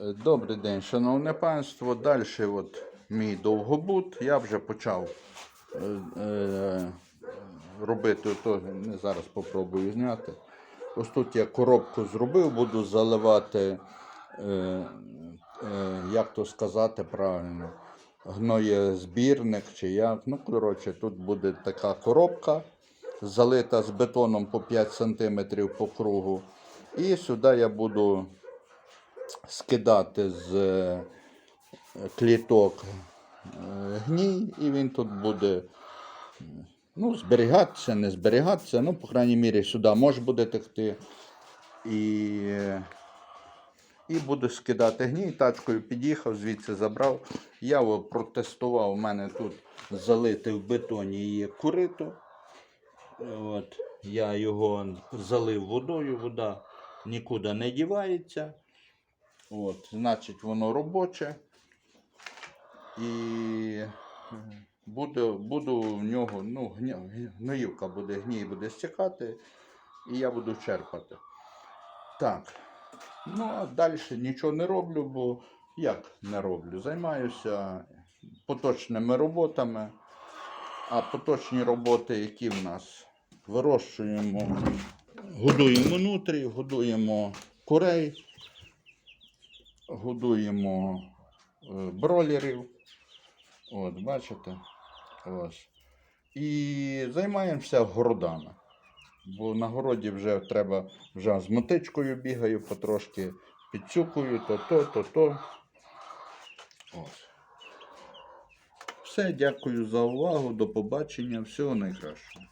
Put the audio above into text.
Добрий день, шановне панство. Далі от мій довгобут. Я вже почав е, е, робити, то зараз попробую зняти. Ось тут я коробку зробив, буду заливати, е, е, як то сказати правильно, гноєзбірник чи як. Ну, коротше, тут буде така коробка, залита з бетоном по 5 см по кругу. І сюди я буду скидати з е, кліток е, гній, і він тут буде ну, зберігатися, не зберігатися. Ну, по крайній мірі, сюди може буде текти. І, і буду скидати гній. Тачкою під'їхав, звідси забрав. Я його протестував. У мене тут залите в бетоні є курито. От, я його залив водою, вода нікуди не дівається. От, значить, воно робоче. І буде, буду в нього, ну, гноївка буде, гній буде стікати, і я буду черпати. Так. Ну, а далі нічого не роблю, бо як не роблю? Займаюся поточними роботами. А поточні роботи, які в нас вирощуємо, годуємо нутрі, годуємо курей, годуємо е, бролерів. От, бачите? Ось. І займаємося городами. Бо на городі вже треба, вже з мотичкою бігаю, потрошки підцюкую, то то, то то. Ось. Все, дякую за увагу, до побачення, всього найкращого.